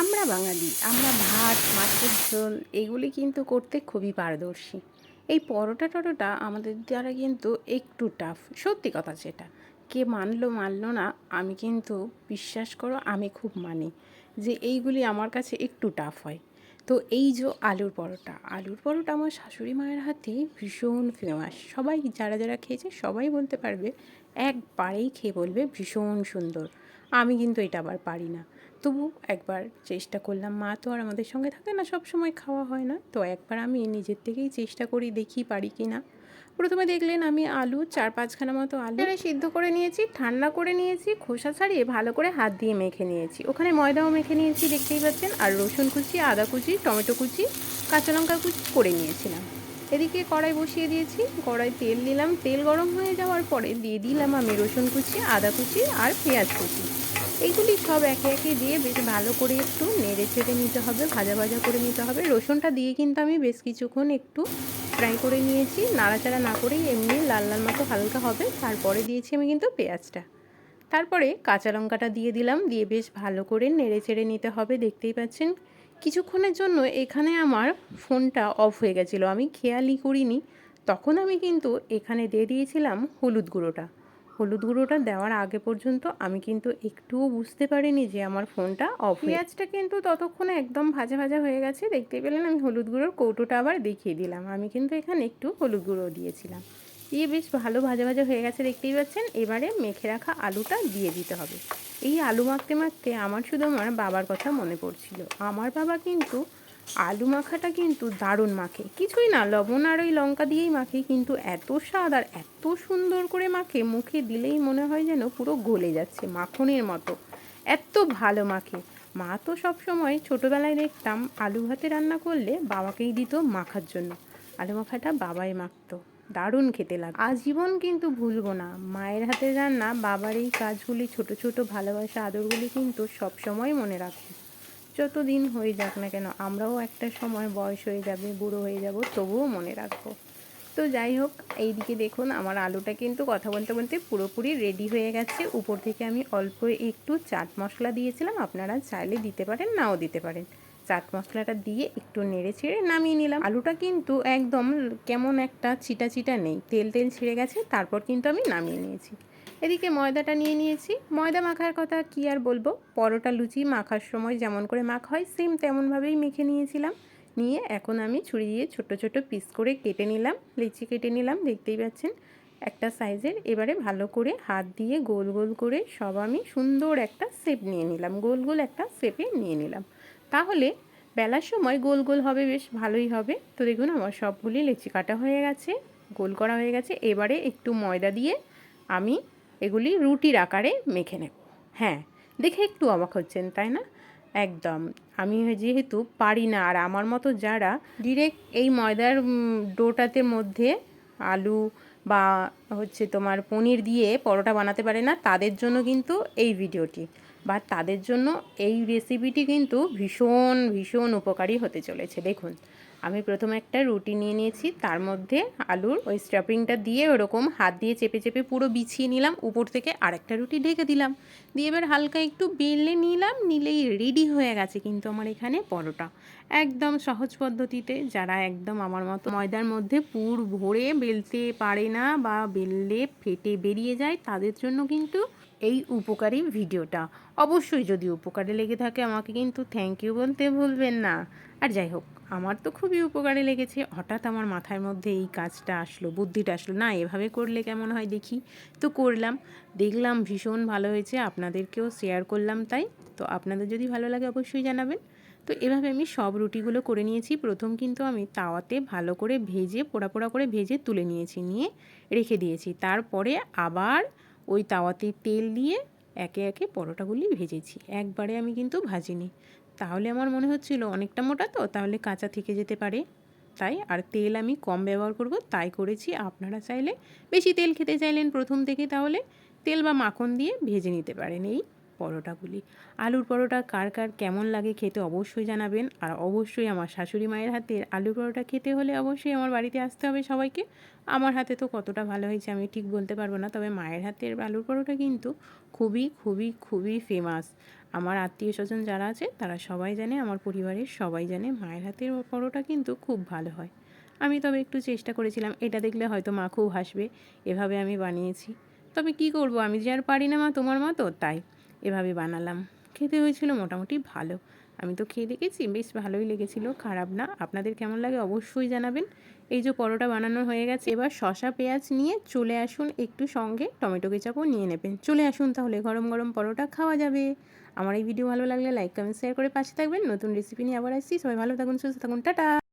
আমরা বাঙালি, আমরা ভাত, মাছের ঝোল, এগুলি কিন্তু করতে খুবই পারদর্শী। এই পরোটা টরোটা আমাদের দ্বারা কিন্তু একটু টাফ সত্যি কথা যেটা। কে মানলো মানলো না, আমি কিন্তু বিশ্বাস করো, আমি খুব মানি যে এইগুলি আমার কাছে একটু টাফ হয়। তো এই যে আলুর পরোটা আলুর পরোটা আমার শাশুড়ি মায়ের হাতে ভীষণ ফেমাস সবাই যারা যারা খেয়েছে, সবাই বলতে পারবে, একবারেই খেয়ে বলবে ভীষণ সুন্দর। আমি কিন্তু এটা আবার পারি না। তবু একবার চেষ্টা করলাম। মা তো আর আমাদের সঙ্গে থাকে না সব সময় খাওয়া হয় না। তো একবার আমি নিজের থেকেই চেষ্টা করি দেখি পারি কি না। প্রথমে দেখলেন আমি আলু, চার পাঁচখানা মতো আলু। সিদ্ধ করে নিয়েছি, ঠান্ডা করে নিয়েছি, খোসা ছাড়িয়ে ভালো করে হাত দিয়ে মেখে নিয়েছি। ওখানে ময়দাও মেখে নিয়েছি, দেখতেই পাচ্ছেন। আর রসুন কুচি, আদা কুচি, টমেটো কুচি, কাঁচা লঙ্কা কুচি করে নিয়েছিলাম। এদিকে কড়াই বসিয়ে দিয়েছি, কড়াই তেল দিলাম তেল গরম হয়ে যাওয়ার পরে দিয়ে দিলাম আমি রসুন কুচি, আদা কুচি আর পেঁয়াজ কুচি। এইগুলি সব একে একে দিয়ে বেশ ভালো করে একটু নেড়ে চেড়ে নিতে হবে, ভাজা ভাজা করে নিতে হবে। রসুনটা দিয়ে কিন্তু আমি বেশ কিছুক্ষণ একটু ফ্রাই করে নিয়েছি। নাড়াচাড়া না করেই এমনি লাল লাল মতো হালকা হবে। তারপরে দিয়েছি আমি কিন্তু পেঁয়াজটা। তারপরে কাঁচা লঙ্কাটা দিয়ে দিলাম। দিয়ে বেশ ভালো করে নেড়ে চেড়ে নিতে হবে, দেখতেই পাচ্ছেন। কিছুক্ষণের জন্য এখানে আমার ফোনটা অফ হয়ে গেছিল। আমি খেয়ালই করিনি। তখন আমি কিন্তু এখানে দিয়ে দিয়েছিলাম হলুদ গুঁড়োটা। হলুদ গুঁড়োটা দেওয়ার আগে পর্যন্ত আমি কিন্তু একটুও বুঝতে পারিনি যে আমার ফোনটা অফ পেঁয়াজটা কিন্তু ততক্ষণে একদম ভাজা ভাজা হয়ে গেছে। দেখতে পেলেন আমি হলুদ গুঁড়োর কৌটোটা আবার দেখিয়ে দিলাম। আমি কিন্তু এখানে একটু হলুদ গুঁড়ো দিয়েছিলাম। দিয়ে বেশ ভালো ভাজা ভাজা হয়ে গেছে দেখতেই পাচ্ছেন। এবারে মেখে রাখা আলুটা দিয়ে দিতে হবে। এই আলু মাখতে মাখতে আমার শুধু আমার বাবার কথা মনে পড়ছিল। আমার বাবা কিন্তু আলু মাখাটা কিন্তু দারুণ মাখে। কিছুই না, লবণ আর ওই লঙ্কা দিয়েই মাখে, কিন্তু এত স্বাদ আর এত সুন্দর করে মাখে, মুখে দিলেই মনে হয় যেন পুরো গলে যাচ্ছে মাখনের মতো। এত ভালো মাখে। মা তো সবসময় ছোটোবেলায় দেখতাম আলু ভাতে রান্না করলে বাবাকেই দিত মাখার জন্য। আলু মাখাটা বাবাই মাখতো। দারুণ খেতে লাগে আজীবন কিন্তু ভুলবো না। মায়ের হাতে রান্না, বাবার এই কাজগুলি, ছোট ছোট ভালোবাসা, আদরগুলি কিন্তু সবসময় মনে রাখব। যত দিন হয়ে যাক না কেন, আমরাও একটা সময় বয়স হয়ে যাবে, বুড়ো হয়ে যাব, তবুও মনে রাখব। তো যাই হোক, এইদিকে দেখুন আমার আলুটা কিন্তু কথা বলতে বলতে পুরোপুরি রেডি হয়ে গেছে। উপর থেকে আমি অল্প একটু চাট মশলা দিয়েছিলাম, আপনারা চাইলে দিতে পারেন, নাও দিতে পারেন। চাট মশলাটা দিয়ে একটু নেড়ে ছেড়ে নামিয়ে নিলাম। আলুটা কিন্তু একদম কেমন একটা চিটা চিটা নেই, তেল তেল ছিঁড়ে গেছে, তারপর কিন্তু আমি নামিয়ে নিয়েছি। এদিকে ময়দাটা নিয়ে নিয়েছি। ময়দা মাখার কথা কি আর বলব? পরোটা, লুচি মাখার সময় যেমন করে মাখা হয় সেম তেমনভাবেই মেখে নিয়েছিলাম। নিয়ে এখন আমি ছুরি দিয়ে ছোট ছোট পিস করে কেটে নিলাম, লিচি কেটে নিলাম, দেখতেই পাচ্ছেন? একটা সাইজের এবারে ভালো করে হাত দিয়ে গোল গোল করে সব আমি সুন্দর একটা শেপ নিয়ে নিলাম। গোল গোল একটা শেপে নিয়ে নিলাম। তাহলে বেলার সময় গোল গোল হবে, বেশ ভালোই হবে। তো দেখুন, আমার সবগুলি লেচি কাটা হয়ে গেছে, গোল করা হয়ে গেছে। এবারে একটু ময়দা দিয়ে আমি এগুলি রুটির আকারে মেখে নেব। হ্যাঁ দেখে একটু অবাক হচ্ছেন, তাই না? একদম। আমি যেহেতু পারি না, আর আমার মতো যারা ডিরেক্ট এই ময়দার ডোটাতে মধ্যে আলু বা হচ্ছে তোমার পনির দিয়ে পরোটা বানাতে পারে না, তাদের জন্য কিন্তু এই ভিডিওটি বা তাদের জন্য এই রেসিপিটি কিন্তু ভীষণ ভীষণ উপকারী হতে চলেছে। দেখুন আমি প্রথমে একটা রুটি নিয়ে নিয়েছি, তার মধ্যে আলুর ওই স্টাফিংটা দিয়ে ওরকম হাত দিয়ে চেপে চেপে পুরো বিছিয়ে নিলাম, উপর থেকে আরেকটা রুটি ঢেকে দিলাম। দিয়ে এবার হালকা একটু বেলে নিলাম, নিলেই রেডি হয়ে গেছে কিন্তু আমার এখানে পরোটা। একদম সহজ পদ্ধতিতে, যারা একদম আমার মতো ময়দার মধ্যে পুর ভরে বেলতে পারে না বা বেললে ফেটে বেরিয়ে যায়, তাদের জন্য কিন্তু এই উপকারী ভিডিওটা। অবশ্যই যদি উপকারে লেগে থাকে, আমাকে কিন্তু থ্যাংক ইউ বলতে ভুলবেন না। আর যাই হোক, আমার তো খুবই উপকারে লেগেছে। হঠাৎ আমার মাথার মধ্যে এই কাজটা আসলো, বুদ্ধিটা আসলো, না, এভাবে করলে কেমন হয় দেখি। তো করলাম, দেখলাম ভীষণ ভালো হয়েছে, আপনাদেরকেও শেয়ার করলাম তাই। তো আপনাদের যদি ভালো লাগে, অবশ্যই জানাবেন। তো এভাবে আমি সব রুটিগুলো করে নিয়েছি। প্রথম কিন্তু আমি তাওয়াতে ভালো করে ভেজে, পোড়া পোড়া করে ভেজে তুলে নিয়েছি, নিয়ে রেখে দিয়েছি। তারপরে আবার ওই তাওয়াতে তেল দিয়ে একে একে পরোটাগুলি ভেজেছি। একবারে আমি কিন্তু ভাজিনি। তাহলে আমার মনে হচ্ছিল অনেকটা মোটা তো, তাহলে কাঁচা থেকে যেতে পারে। তাই আর তেল আমি কম ব্যবহার করব, তাই করেছি। আপনারা চাইলে বেশি তেল খেতে চাইলেন প্রথম থেকে তাহলে। তেল বা মাখন দিয়ে ভেজে নিতে পারেন। এই পরোটাগুলি। আলুর পরোটা কার কার কেমন লাগে খেতে অবশ্যই জানাবেন। আর অবশ্যই আমার শাশুড়ি মায়ের হাতের আলুর পরোটা খেতে হলে অবশ্যই আমার বাড়িতে আসতে হবে সবাইকে। আমার হাতে তো কতটা ভালো হয়েছে আমি ঠিক বলতে পারব না, তবে মায়ের হাতের আলুর পরোটা কিন্তু খুবই খুবই খুবই ফেমাস আমার আত্মীয় স্বজন যারা আছে, তারা সবাই জানে, আমার পরিবারের সবাই জানে মায়ের হাতের পরোটা কিন্তু খুব ভালো হয়। আমি তবে একটু চেষ্টা করেছিলাম, এটা দেখলে হয়তো মা খুব হাসবে, এভাবে আমি বানিয়েছি। তবে কি করব, আমি যে আর পারি না মা, তোমার মতো, তাই। এভাবে বানালাম। খেতে হয়েছিল মোটামুটি ভালো। আমি তো খেয়ে দেখেছি, বেশ ভালোই লেগেছিল, খারাপ না। আপনাদের কেমন লাগে অবশ্যই জানাবেন। এই যে পরোটা বানানো হয়ে গেছে, এবার শশা পেঁয়াজ নিয়ে চলে আসুন একটু সঙ্গে, টমেটো কেচাপও নিয়ে নেবেন। চলে আসুন তাহলে, গরম গরম পরোটা খাওয়া যাবে। আমার এই ভিডিও ভালো লাগলে লাইক, কমেন্ট শেয়ার করে পাশে থাকবেন। নতুন রেসিপি নিয়ে আবার আসছি। সবাই ভালো থাকুন, সুস্থ থাকুন। টাটা!